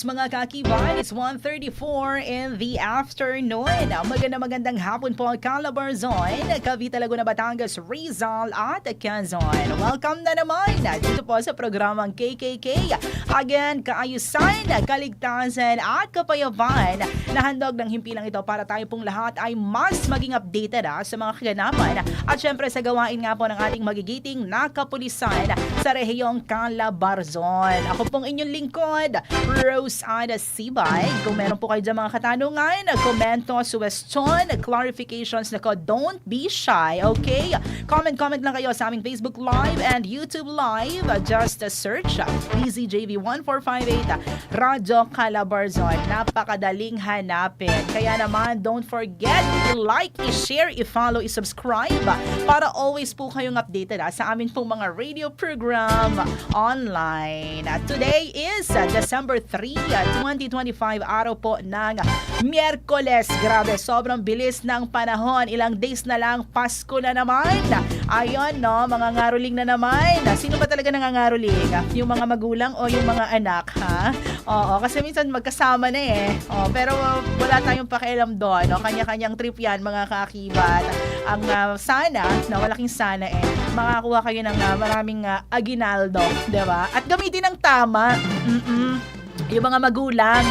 oras mga kakiban, it's 1.34 in the afternoon. Maganda magandang hapon po Calabarzon, Cavite, Laguna, Batangas, Rizal at Quezon. Welcome na naman dito po sa programang KKK. Again, kaayusan, kaligtasan at kapayaban na handog ng himpilang ito para tayo pong lahat ay mas maging updated ah, sa mga kaganapan at syempre sa gawain nga po ng ating magigiting na kapulisan sa rehiyong Calabarzon. Ako pong inyong lingkod, Rose Ada Sibay. Kung meron po kayo dyan mga katanungan, komento, suggestion, clarifications na ko, don't be shy, okay? Comment, comment lang kayo sa aming Facebook Live and YouTube Live. Just search DZJV1458 Radyo Calabarzon. Napakadaling hanapin. Kaya naman, don't forget i-like, i-share, i-follow, i-subscribe para always po kayong updated ah, sa amin pong mga radio program online. Today is December 3, uh, 2025, araw po ng Miyerkules. Grabe, sobrang bilis ng panahon. Ilang days na lang, Pasko na naman. Ayun, no, mga ngaruling na naman. Sino ba talaga nangangaruling? Yung mga magulang o yung mga anak, ha? Oo, kasi minsan magkasama na eh. Oo, pero wala tayong pakialam doon. No? Kanya-kanyang trip yan, mga kakibat. Ang uh, sana, na malaking sana eh, makakuha kayo ng uh, maraming uh, aginaldo, 'di ba? At gamitin ng tama. Mm-mm. Yung mga magulang,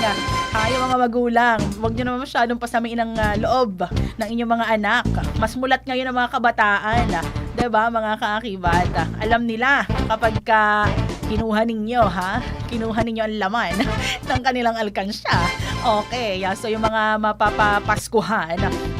ah, yung mga magulang, huwag nyo naman masyadong pasamain ang ah, loob ng inyong mga anak. Mas mulat ngayon ang mga kabataan. Ah. 'Di ba mga kaakibat? Ah, alam nila kapag ka kinuha ninyo, ha? Kinuha ninyo ang laman ng kanilang alkansya. Okay, yeah, so yung mga mapapapaskuhan,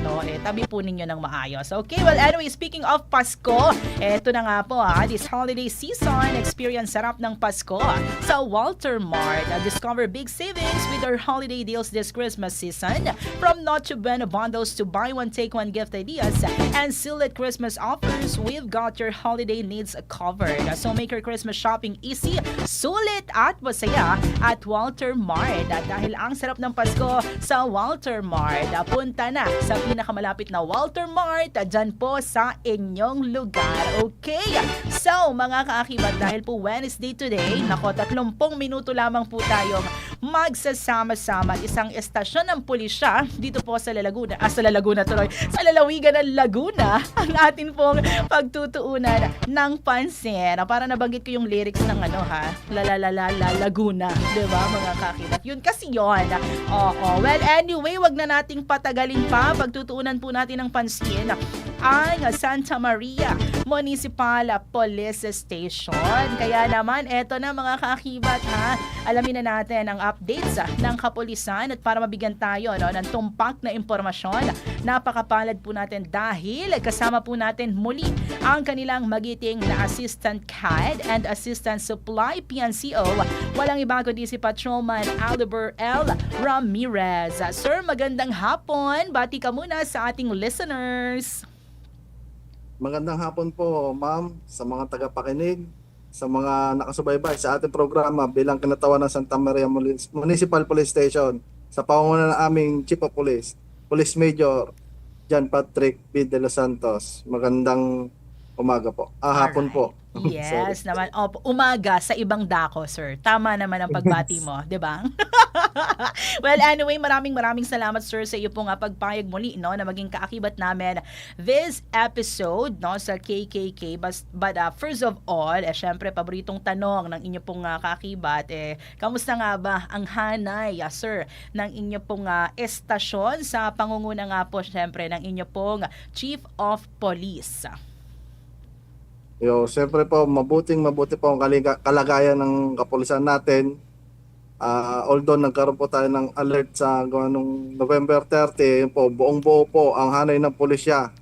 no, eh, tabi po ninyo ng maayos. Okay, well, anyway, speaking of Pasko, eto na nga po, ha, this holiday season, experience sarap ng Pasko sa Walter Mart. Discover big savings with our holiday deals this Christmas season. From Noche Buena bundles to buy one, take one gift ideas and select Christmas offers, we've got your holiday needs covered. So make your Christmas shopping easy, sulit at masaya at Walter Mart. Dahil ang sarap ng Pasko sa Walter Mart, punta na sa pinakamalapit na Walter Mart dyan po sa inyong lugar. Okay? So, mga kaakibat, dahil po Wednesday today, nako, 30 minuto lamang po tayong magsasama-sama isang estasyon ng pulisya dito po sa Laguna, ah, sa Laguna tuloy, sa lalawigan ng Laguna, ang atin pong pagtutuunan ng pansin. Para nabanggit ko yung lyrics ng ano ha, la la la la, la Laguna, ba mga kakilat? Yun kasi yon. Oo. Well, anyway, wag na nating patagalin pa. Pagtutuunan po natin ng pansin ang Santa Maria Municipal Police Station. Kaya naman, eto na mga kaakibat ha. Alamin na natin ang updates ah, ng kapulisan at para mabigyan tayo no, ng tumpak na impormasyon. Napakapalad po natin dahil kasama po natin muli ang kanilang magiting na Assistant CAD and Assistant Supply PNCO. Walang iba kundi si Patrolman Aliber L. Ramirez. Sir, magandang hapon. Bati ka muna sa ating listeners. Magandang hapon po, ma'am, sa mga tagapakinig, sa mga nakasubaybay sa ating programa bilang kinatawan ng Santa Maria Municipal Police Station sa pangunguna ng aming Chief of Police, Police Major John Patrick B. De Los Santos. Magandang umaga po. Ah, hapon po. Yes naman. Opo, umaga sa ibang dako, sir. Tama naman ang pagbati mo, 'di ba? well, anyway, maraming maraming salamat sir sa iyo pong pagpayag muli no na maging kaakibat namin this episode no sa KKK but, but ah, first of all, eh syempre paboritong tanong ng inyo pong ah, kaakibat eh kamusta nga ba ang hanay ah, sir ng inyo pong ah, estasyon sa pangunguna nga po syempre ng inyo pong Chief of Police. Yo, siyempre po, mabuting mabuti po ang kalagayan ng kapulisan natin. Ah, although nagkaroon po tayo ng alert sa nung November 30, yun po, buong buo po ang hanay ng pulisya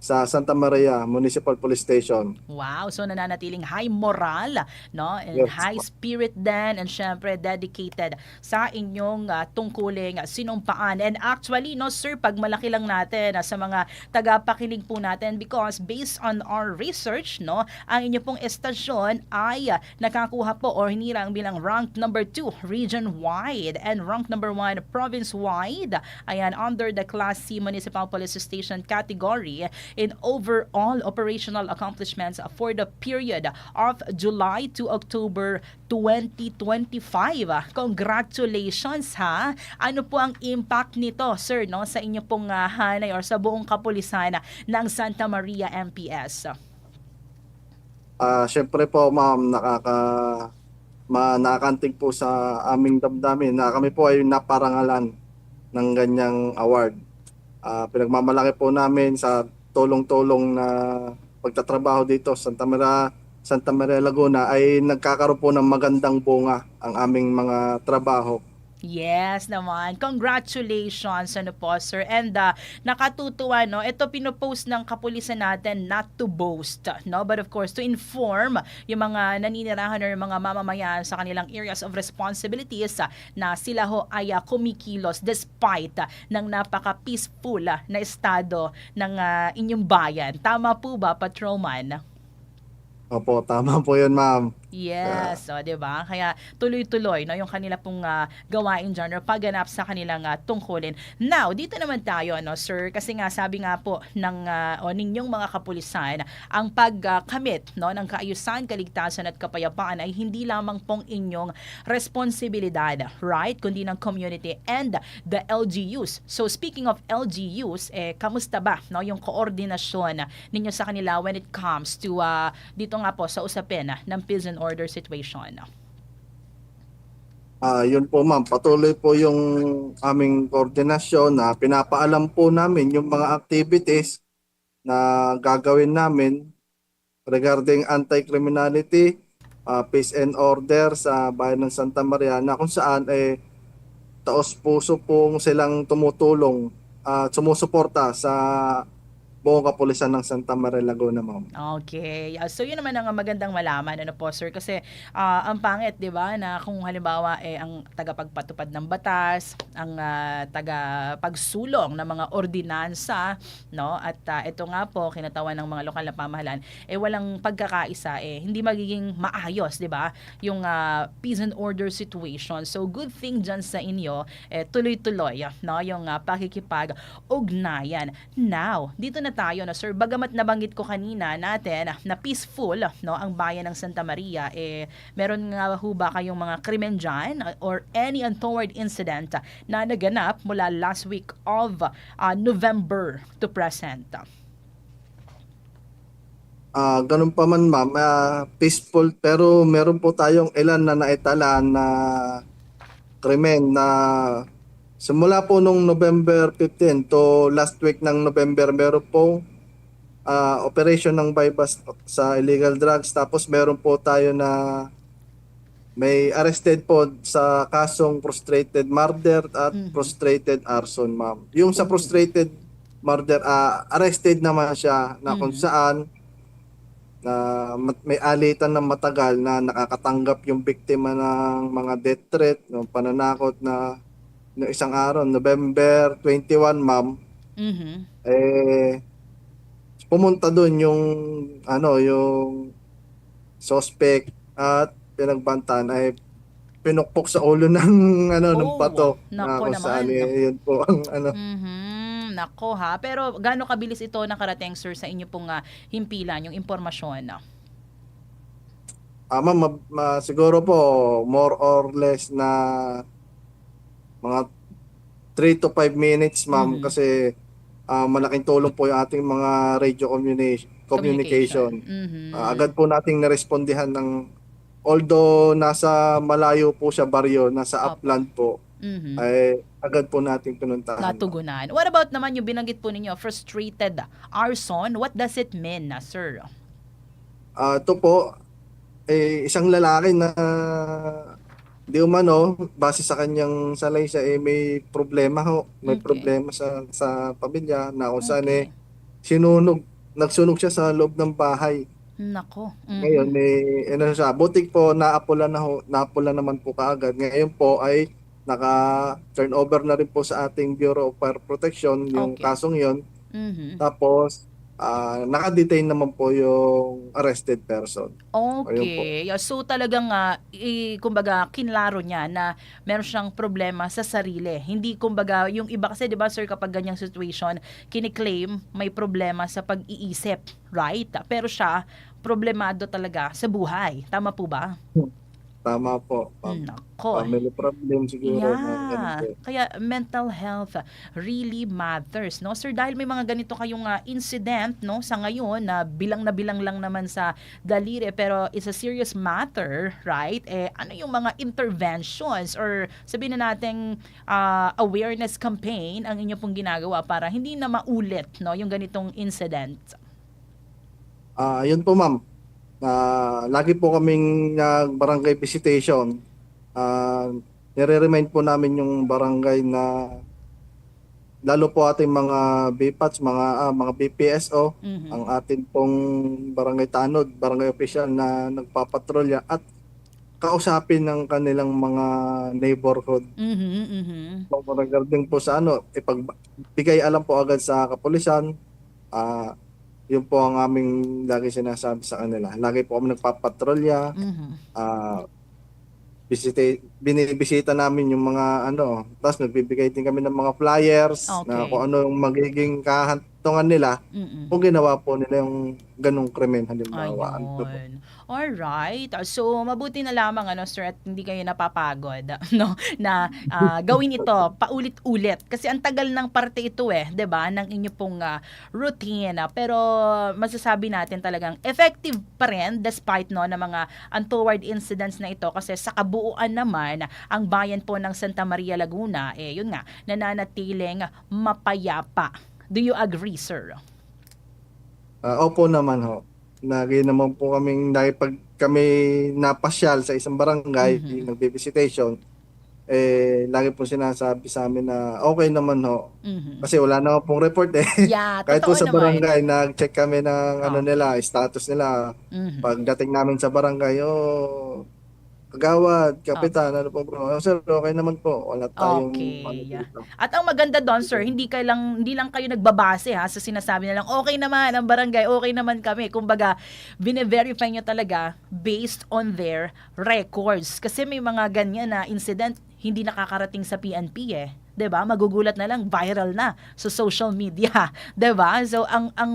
sa Santa Maria Municipal Police Station. Wow, so nananatiling high moral, no? And Yes. high spirit din and syempre dedicated sa inyong ah, tungkuling sinumpaan. And actually, no, sir, pag malaki lang natin ah, sa mga tagapakinig po natin because based on our research, no, ang inyo pong estasyon ay ah, nakakuha po or hinirang bilang rank number 2 region-wide and rank number 1 province-wide. Ayan, under the Class C Municipal Police Station category. In overall operational accomplishments for the period of July to October 2025. Congratulations ha! Ano po ang impact nito, sir, no, sa inyo pong ah, hanay or sa buong kapulisan ng Santa Maria MPS? Ah, syempre po ma'am, nakaka ma po sa aming damdamin na kami po ay naparangalan ng ganyang award. Ah, pinagmamalaki po namin sa tulong-tulong na pagtatrabaho dito sa Santa Maria, Santa Maria Laguna ay nagkakaroon po ng magandang bunga ang aming mga trabaho. Yes naman. Congratulations ano po sir. And uh, nakatutuwa no. Ito pinopost ng kapulisan natin not to boast, no, but of course to inform yung mga naninirahan or yung mga mamamayan sa kanilang areas of responsibilities uh, na sila ho ay uh, kumikilos despite uh, ng napaka-peaceful uh, na estado ng uh, inyong bayan. Tama po ba, Patrolman? Opo, tama po yun ma'am. Yes, so 'di ba? Kaya tuloy-tuloy no yung kanila pong ah, gawain diyan or pagganap sa kanilang ah, tungkulin. Now, dito naman tayo no, sir, kasi nga sabi nga po ng ah, o ninyong mga kapulisan, ang pagkamit no ng kaayusan, kaligtasan at kapayapaan ay hindi lamang pong inyong responsibilidad, right? Kundi ng community and the LGUs. So speaking of LGUs, eh kamusta ba no yung koordinasyon ninyo sa kanila when it comes to ah, dito nga po sa usapin ah, ng peace order situation? Ah, yun po ma'am, patuloy po yung aming koordinasyon na pinapaalam po namin yung mga activities na gagawin namin regarding anti-criminality, ah, peace and order sa bayan ng Santa Maria na kung saan eh taos puso pong silang tumutulong at sumusuporta sa buong kapulisan ng Santa Maria Laguna ma'am. Okay. Ah, So yun naman ang magandang malaman ano po sir kasi ah, ang pangit 'di ba na kung halimbawa eh ang tagapagpatupad ng batas, ang ah, tagapagsulong ng mga ordinansa, no? At ah, ito nga po kinatawan ng mga lokal na pamahalaan eh walang pagkakaisa eh hindi magiging maayos 'di ba? Yung ah, peace and order situation. So good thing dyan sa inyo eh tuloy-tuloy no yung ah, pakikipag-ugnayan. Now, dito na tayo no sir, bagamat nabanggit ko kanina natin na peaceful no ang bayan ng Santa Maria eh meron nga ho ba kayong mga krimen dyan or any untoward incident na naganap mula last week of ah, November to present? Ah, ganun pa man ma'am, ah, peaceful pero meron po tayong ilan na naitala na krimen na simula po nung November 15 to last week ng November meron pong ah, operation ng bypass sa illegal drugs tapos meron po tayo na may arrested po sa kasong frustrated murder at Mhm. frustrated arson ma'am. Yung sa frustrated murder ah, arrested naman siya na kung Mhm. saan na mat- may alitan ng matagal na nakakatanggap yung biktima ng mga death threat, ng pananakot na no isang araw, November 21, ma'am, Mhm. eh pumunta doon yung ano, yung suspect at pinagbantan ay pinukpok sa ulo ng ano ng Oh, bato na nako kung saan naman. eh, yun po ang ano Mhm. Nako ha. Pero gaano kabilis ito nakarating sir sa inyo pong ah, himpilan, yung impormasyon? Ah, ma'am, ma- ma- siguro po more or less na mga 3 to 5 minutes, ma'am, Mhm. kasi ah, malaking tulong po yung ating mga radio communi- communication. Mhm. Ah, agad po nating narespondihan ng although nasa malayo po siya baryo, nasa Opo. upland po, Mhm. ay agad po nating pinuntahan. natugunan. What about naman yung binanggit po ninyo, frustrated arson? What does it mean, na sir? Ah, ito po, eh, isang lalaki na di umano, base sa kanyang salay siya, eh, may problema ho. May Okay. problema sa, sa pamilya na kung saan Okay. eh, sinunog, nagsunog siya sa loob ng bahay. Nako. Mhm. Ngayon, eh, ano siya, butik po, naapula na ho, naapula naman po kaagad. Ngayon po ay naka-turn over na rin po sa ating Bureau of Fire Protection yung Okay. kasong yon Mhm. tapos, ah, naka-detain naman po yung arrested person. Okay. So talagang nga i, kumbaga kinlaro niya na meron siyang problema sa sarili. Hindi kumbaga yung iba kasi 'di ba sir kapag ganyang situation, kiniklaim may problema sa pag-iisip, right? Pero siya problemado talaga sa buhay. Tama po ba? Tama po. ma'am. Nako. Family problem siguro. Yeah. Kaya mental health really matters, no? Sir, dahil may mga ganito kayong ah, incident, no, sa ngayon na bilang na bilang lang naman sa daliri pero it's a serious matter, right? Eh ano yung mga interventions or sabihin na nating ah, awareness campaign ang inyo pong ginagawa para hindi na maulit, no, yung ganitong incident? Ah, yun po ma'am. Ah, lagi po kaming nag-barangay visitation. Ah, nire-remind po namin yung barangay na lalo po ating mga BPATs, mga ah, mga BPSO, Mhm. ang atin pong barangay tanod, barangay official na nagpapatrolya at kausapin ng kanilang mga neighborhood Mhm, mhm. So, regarding po sa ano, ipagbigay alam po agad sa kapulisan, ah yun po ang aming lagi sinasabi sa kanila. Lagi po kami nagpapatrolya, Mhm. ah bisita, binibisita namin yung mga ano, tapos nagbibigay din kami ng mga flyers na Okay. kung ano yung magiging kahantungan nila Mhm. kung ginawa po nila yung ganong krimen halimbawa. Ano po. Ayun. Alright. So, mabuti na lamang, ano, sir, at hindi kayo napapagod, no, na ah, gawin ito paulit-ulit. Kasi ang tagal ng parte ito eh, 'di ba ng inyo pong ah, routine. Pero masasabi natin talagang effective pa rin despite no, ng mga untoward incidents na ito. Kasi sa kabuuan naman, ang bayan po ng Santa Maria Laguna, eh, yun nga, nananatiling mapayapa. Do you agree, sir? Ah, opo naman ho. Lagi naman po kaming dahil pag kami napasyal sa isang barangay, Mhm. yung nagbe-visitation, eh lagi po sinasabi sa amin na okay naman ho. Mhm. Kasi wala naman pong report eh. Yeah, Kahit po sa naman. barangay, nag-check kami ng ano Oh. nila, status nila. Mhm. Pagdating namin sa barangay, oh, kagawad, kapitan, ano po bro? Oh, sir, okay naman po. Wala tayong Okay. ano dito. At ang maganda doon, sir, hindi kayo lang hindi lang kayo nagbabase ha sa sinasabi nilang okay naman ang barangay, okay naman kami. Kumbaga, bine-verify niyo talaga based on their records. Kasi may mga ganyan na incident hindi nakakarating sa PNP eh. 'Di ba? Magugulat na lang viral na sa social media, 'di ba? So ang ang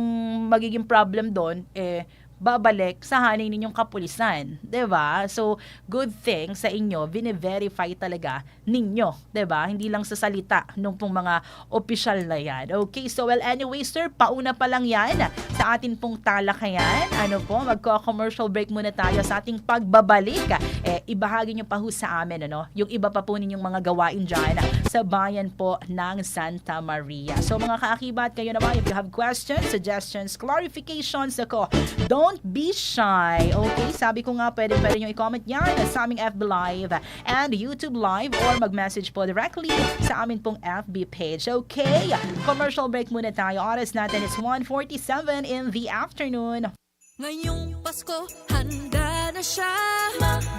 magiging problem doon eh babalik sa hanay ninyong kapulisan, 'di ba? So good thing sa inyo, bine-verify talaga ninyo, 'di ba? Hindi lang sa salita nung pong mga opisyal na 'yan. Okay, so well anyway, sir, pauna pa lang 'yan sa atin pong talakayan. Ano po, magko-commercial break muna tayo sa ating pagbabalik. Eh ibahagi niyo pa ho sa amin ano, yung iba pa po ninyong mga gawain diyan sa bayan po ng Santa Maria. So mga kaakibat, kayo naman if you have questions, suggestions, clarifications ako, don't be shy. Okay, sabi ko nga pwede pwede nyo i-comment yan sa aming FB Live and YouTube Live or mag-message po directly sa amin pong FB page. Okay, commercial break muna tayo. Oras natin is 1.47 in the afternoon. Ngayong Pasko, handa na siya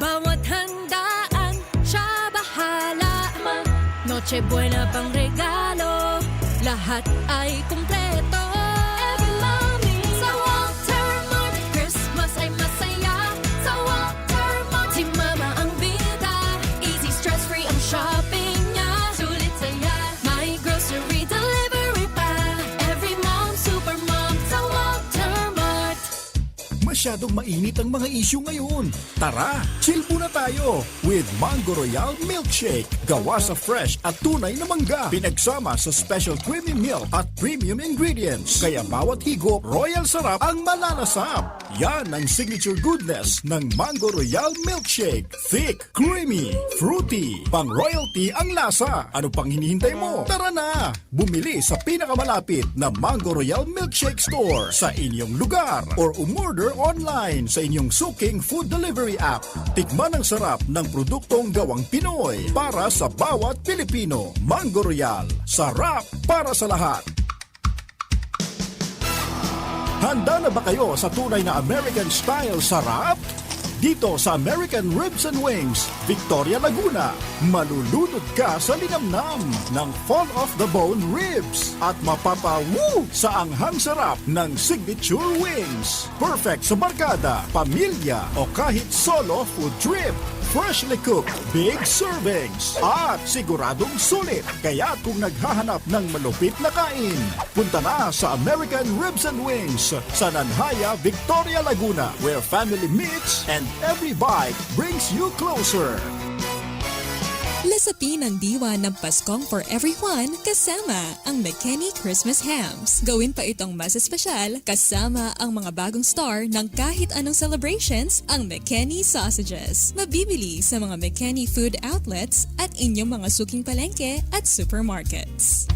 Bawat handaan, siya bahala Noche buena pang regalo Lahat ay kumpleto Masyadong mainit ang mga issue ngayon. Tara, chill muna tayo with Mango Royal Milkshake. Gawa sa fresh at tunay na mangga. Pinagsama sa special creamy milk at premium ingredients. Kaya bawat higop, royal sarap ang malalasap. Yan ang signature goodness ng Mango Royal Milkshake. Thick, creamy, fruity. Pang royalty ang lasa. Ano pang hinihintay mo? Tara na! Bumili sa pinakamalapit na Mango Royal Milkshake Store sa inyong lugar or umorder online sa inyong suking food delivery app. Tikman ang sarap ng produktong gawang Pinoy para sa bawat Pilipino. Mango Royal. Sarap para sa lahat. Handa na ba kayo sa tunay na American style sarap? Dito sa American Ribs and Wings, Victoria Laguna, malulunod ka sa linamnam ng fall off the bone ribs at mapapawu sa anghang sarap ng signature wings. Perfect sa barkada, pamilya o kahit solo food trip. Freshly cooked, big servings at siguradong sulit. Kaya kung naghahanap ng malupit na kain, punta na sa American Ribs and Wings sa Nanhaya, Victoria, Laguna where family meets and every bite brings you closer. Lasapin ang diwa ng Paskong for everyone kasama ang McKinney Christmas Hams. Gawin pa itong mas espesyal kasama ang mga bagong star ng kahit anong celebrations ang McKinney Sausages. Mabibili sa mga McKinney food outlets at inyong mga suking palengke at supermarkets.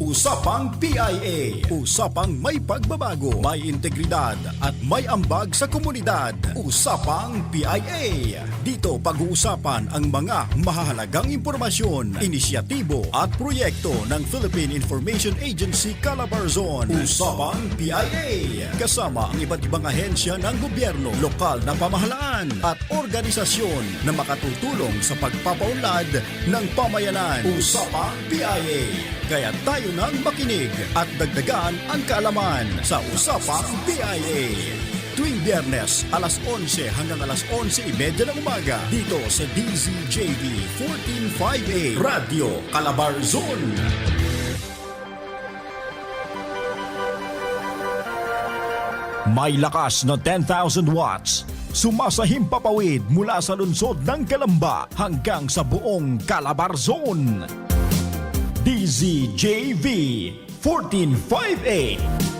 Usapang PIA. Usapang may pagbabago, may integridad at may ambag sa komunidad. Usapang PIA. Dito pag-uusapan ang mga mahahalagang impormasyon, inisyatibo at proyekto ng Philippine Information Agency Calabarzon. Usapang PIA. Kasama ang iba't ibang ahensya ng gobyerno, lokal na pamahalaan at organisasyon na makatutulong sa pagpapaunlad ng pamayanan. Usapang PIA. Kaya tayo nang makinig at dagdagan ang kaalaman sa Usapang PIA. Tuwing biyernes, alas 11 hanggang alas 11.30 ng umaga dito sa DZJV 1458 Radio Calabarzon. May lakas na 10,000 watts. Sumasahim papawid mula sa lungsod ng Kalamba hanggang sa buong Calabarzon. DZJV 1458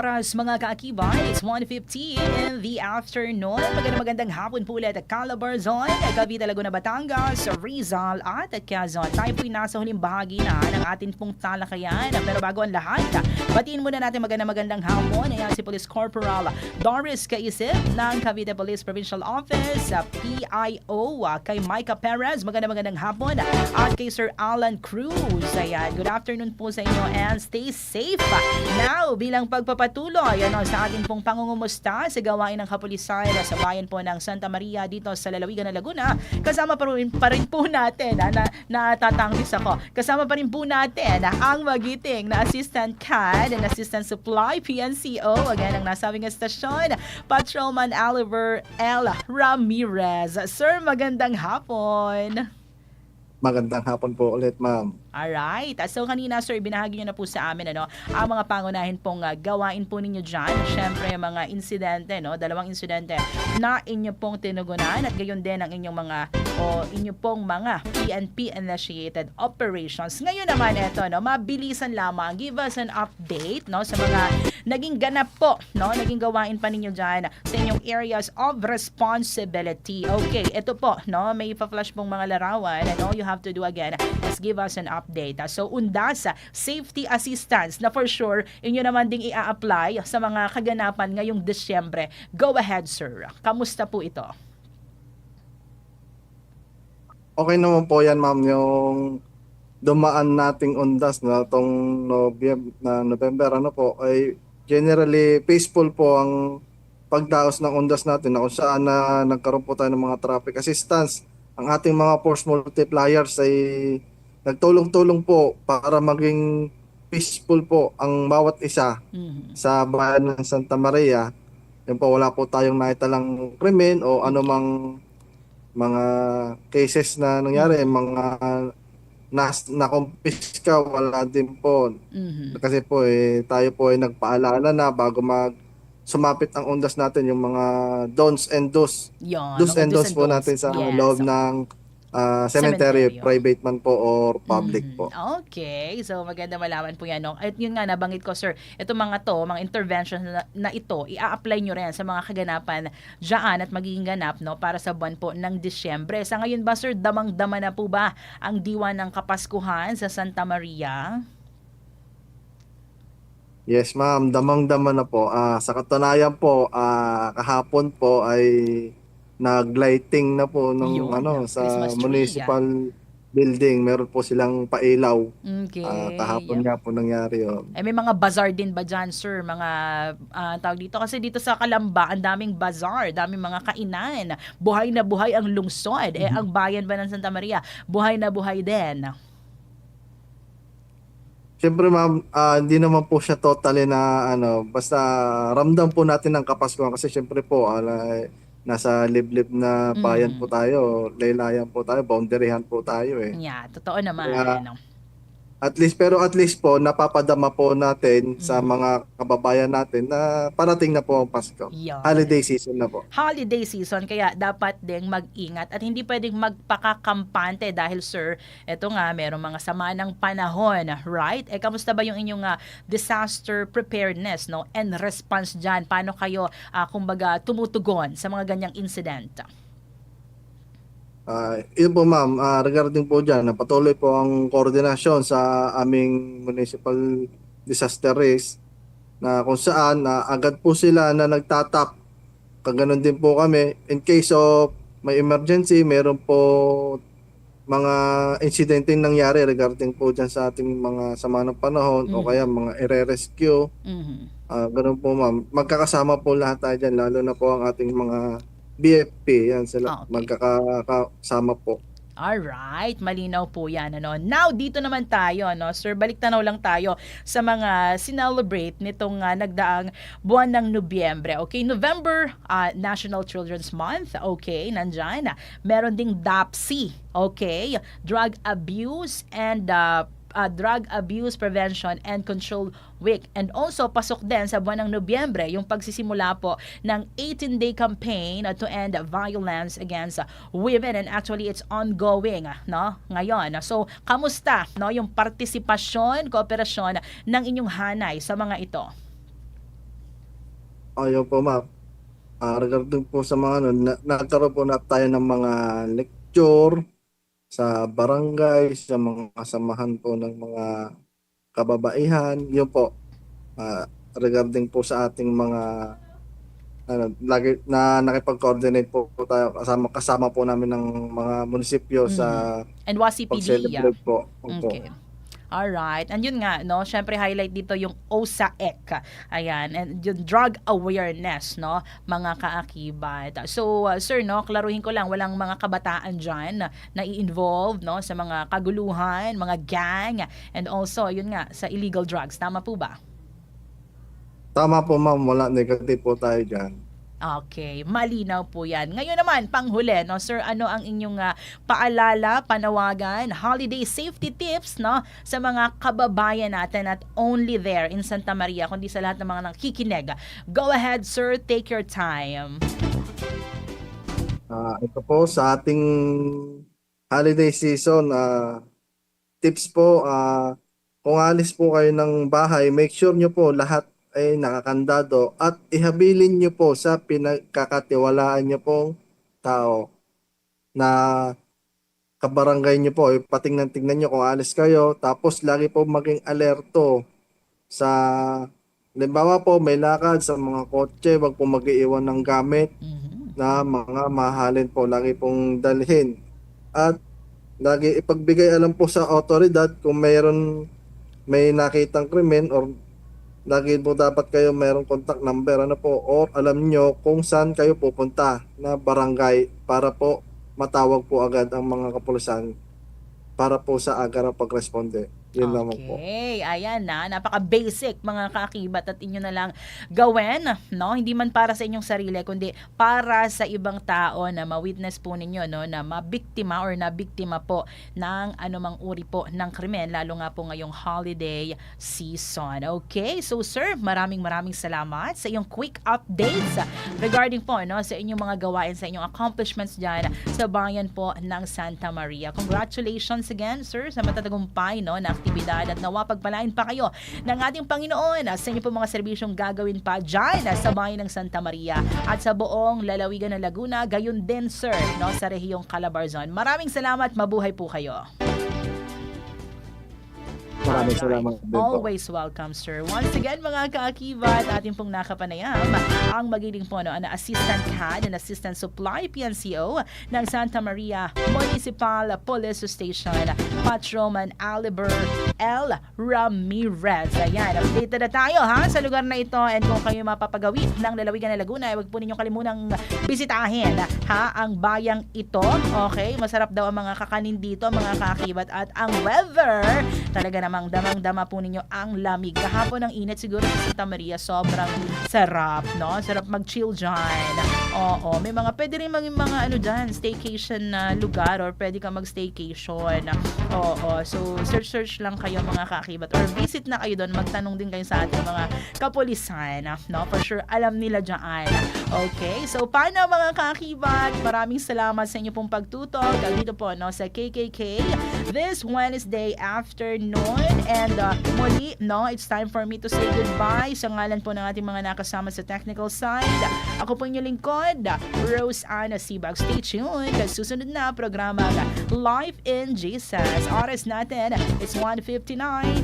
Oras mga kaakiba, it's 1.15 in the afternoon. Magandang magandang hapon po ulit at Calabarzon, Cavite, Laguna, Batangas, Rizal at Quezon. Tayo po'y nasa huling bahagi na ng ating pong talakayan. Pero bago ang lahat, batiin muna natin magandang magandang hapon. Ayan si Police Corporal Doris Kaisip ng Cavite Police Provincial Office, PIO ah, kay Micah Perez. Magandang magandang hapon. At kay Sir Alan Cruz. Ayan, good afternoon po sa inyo and stay safe. Now, bilang pagpapatuloy ano, sa ating pong pangungumusta sa gawain ng kapulisan sa bayan po ng Santa Maria dito sa Lalawigan ng Laguna, kasama pa rin, pa rin po natin, ah, na, natatangkis ako, kasama pa rin po natin ah, ang magiting na Assistant CAD and Assistant Supply PNCO, again ang nasabing estasyon, Patrolman Oliver L. Ramirez. Sir, magandang hapon. Magandang hapon po ulit, ma'am. Alright. So kanina sir, binahagi nyo na po sa amin ano, ang mga pangunahin pong ah, gawain po ninyo dyan. Siyempre, mga insidente, no? dalawang insidente na inyo pong tinugunan at gayon din ang inyong mga o inyo pong mga PNP initiated operations. Ngayon naman ito, no, mabilisan lamang. Give us an update no sa mga naging ganap po, no, naging gawain pa ninyo dyan sa inyong areas of responsibility. Okay, ito po, no, may pa-flash pong mga larawan. Ano, you have to do again is give us an update. So, undas, safety assistance na for sure, inyo naman ding i-apply sa mga kaganapan ngayong Disyembre. Go ahead, sir. Kamusta po ito? Okay naman po yan, ma'am, yung dumaan nating undas na tong November, na November ano po ay generally peaceful po ang pagdaos ng undas natin na kung saan na nagkaroon po tayo ng mga traffic assistance. Ang ating mga force multipliers ay nagtulong-tulong po para maging peaceful po ang bawat isa Mhm. sa bayan ng Santa Maria. Yan po, wala po tayong naitalang krimen o anumang mga cases na nangyari, mga nas nakumpiska, wala din po. Mhm. Kasi po eh, tayo po ay nagpaalala na bago mag sumapit ang undas natin yung mga don'ts and do's. Do's and don'ts po natin sa Yes. loob ng ah, cemetery, Cemetery. private man po or public Mhm. po. Okay. So, maganda malaman po yan. No? At yun nga, nabanggit ko, sir, itong mga to, mga interventions na, na ito, i-apply nyo rin sa mga kaganapan dyan at magiging ganap no, para sa buwan po ng Disyembre. Sa ngayon ba, sir, damang-dama na po ba ang diwa ng Kapaskuhan sa Santa Maria? Yes, ma'am. Damang-dama na po. Ah, sa katunayan po, ah, kahapon po ay nag-lighting na po nung Yun, ano Christmas sa tree, municipal building, meron po silang pailaw. Okay. Ah, kahapon nga po nangyari yun. Eh, may mga bazaar din ba dyan, sir? Mga ah, tawag dito? Kasi dito sa Kalamba, ang daming bazaar, daming mga kainan. Buhay na buhay ang lungsod. Eh, ang bayan ba ng Santa Maria, buhay na buhay din. Siyempre ma'am, ah, hindi naman po siya totally na ano, basta ramdam po natin ang kapaskuhan kasi siyempre po ala, nasa liblib na bayan Mm. po tayo, laylayan po tayo, boundaryhan po tayo eh. Yeah, totoo naman. Kaya- ano. At least pero at least po napapadama po natin sa Mm. mga kababayan natin na parating na po ang Pasko. Yun. Holiday season na po. holiday season kaya dapat ding mag-ingat at hindi pwedeng magpakakampante dahil sir, eto nga merong mga sama ng panahon, right? Eh kamusta ba yung inyong ah, disaster preparedness no and response diyan? Paano kayo ah, kumbaga tumutugon sa mga ganyang incident? Ah, yun po ma'am, Ah, regarding po dyan, na patuloy po ang koordinasyon sa aming municipal disaster risk na kung saan na agad po sila na nagtatap. Kaganon din po kami. In case of may emergency, meron po mga insidente nangyari regarding po dyan sa ating mga sama ng panahon o Mm. kaya mga ire-rescue. Mhm. Ah, ganun po ma'am. Magkakasama po lahat tayo dyan, lalo na po ang ating mga BFP. Yan sila. Ah, okay. Magkakasama po. Alright, malinaw po yan. Ano? Now, dito naman tayo, no? Sir, balik tanaw lang tayo sa mga sinelebrate nitong ah, nagdaang buwan ng Nobyembre. Okay, November, ah, National Children's Month. Okay, nandyan. Meron ding DAPSI. Okay, Drug Abuse and ah, ah, Drug Abuse Prevention and Control Week. And also, pasok din sa buwan ng Nobyembre yung pagsisimula po ng 18-day campaign uh, to end violence against uh, women and actually it's ongoing uh, no ngayon. So, kamusta no yung partisipasyon, kooperasyon ng inyong hanay sa mga ito? Ayun po ma'am. Ah, regarding po sa mga ano, na, nagkaroon po na tayo ng mga lecture sa barangay, sa mga kasamahan po ng mga kababaihan. Yun po. Ah, regarding po sa ating mga ano, lagi na nakipag-coordinate po, po tayo kasama kasama po namin ng mga munisipyo sa And WASI PD. yeah. pag-celebrate po. Opo. Okay. Alright. And yun nga, no, syempre highlight dito yung OSAEC. Ayan. And yung drug awareness, no, mga kaakibat. So, uh, sir, no, klaruhin ko lang, walang mga kabataan dyan na, na i-involve, no, sa mga kaguluhan, mga gang, and also, yun nga, sa illegal drugs. Tama po ba? Tama po ma'am, wala negative po tayo dyan. Okay, malinaw po yan. Ngayon naman, panghuli, no, sir, ano ang inyong ah, paalala, panawagan, holiday safety tips, no, sa mga kababayan natin at only there in Santa Maria, kundi sa lahat ng mga nakikinig. Go ahead, sir, take your time. Ah, ito po sa ating holiday season, ah, tips po, ah, kung alis po kayo ng bahay, make sure nyo po lahat ay nakakandado at ihabilin nyo po sa pinagkakatiwalaan nyo pong tao na kabarangay nyo po. Eh, patingnan-tingnan nyo kung alis kayo. Tapos lagi po maging alerto sa Limbawa po, may lakad sa mga kotse, wag po mag-iiwan ng gamit Mhm. na mga mahalin po lagi pong dalhin. At lagi ipagbigay alam po sa otoridad kung mayroon may nakitang krimen or lagi po dapat kayo mayroong contact number ano po or alam nyo kung saan kayo pupunta na barangay para po matawag po agad ang mga kapulisan para po sa aga na pagresponde. Yun lamang po. Okay, ayan na, napaka-basic mga kakibat at inyo na lang gawin, no? Hindi man para sa inyong sarili, kundi para sa ibang tao na ma-witness po ninyo, no? Na mabiktima or nabiktima po ng anumang uri po ng krimen, lalo nga po ngayong holiday season. Okay, so sir, maraming maraming salamat sa iyong quick updates regarding po, no? Sa inyong mga gawain, sa inyong accomplishments dyan sa bayan po ng Santa Maria. Congratulations again, sir, sa matatagumpay, no? Na aktibidad at nawa pagpalain pa kayo ng ating Panginoon sa inyo po mga serbisyong gagawin pa dyan sa bayan ng Santa Maria at sa buong lalawigan ng Laguna, gayon din sir no, sa rehiyong Calabarzon. Maraming salamat, mabuhay po kayo. Maraming salamat din po. Always welcome, sir. Once again, mga kaakibat, ating pong nakapanayam ang magiging po no, na Assistant CAD and Assistant Supply PNCO ng Santa Maria Municipal Police Station, Patrolman Aliber L. Ramirez. Ayan, updated na tayo ha sa lugar na ito and kung kayo mapapagawid ng lalawigan ng Laguna, huwag po ninyong kalimunang bisitahin ha ang bayang ito. Okay, masarap daw ang mga kakanin dito, mga kaakibat at ang weather. Talaga namang damang-dama po ninyo ang lamig. Kahapon ang init siguro sa Santa Maria, sobrang sarap, no? Sarap mag-chill dyan. Oo, may mga pwede rin maging mga ano dyan, staycation na lugar or pwede ka mag-staycation. Oo, so search-search lang kayo mga kaakibat or visit na kayo doon, magtanong din kayo sa ating mga kapulisan, no? For sure, alam nila dyan. Okay, so paano mga kaakibat? Maraming salamat sa inyo pong pagtutok dito po no sa KKK this Wednesday afternoon and uh, muli no it's time for me to say goodbye sa ngalan po ng ating mga nakasama sa technical side. Ako po inyong lingkod Rose Anna Sibag. Stay tuned. Susunod na programa Life in Jesus. Oras natin it's 1.59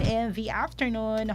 in the afternoon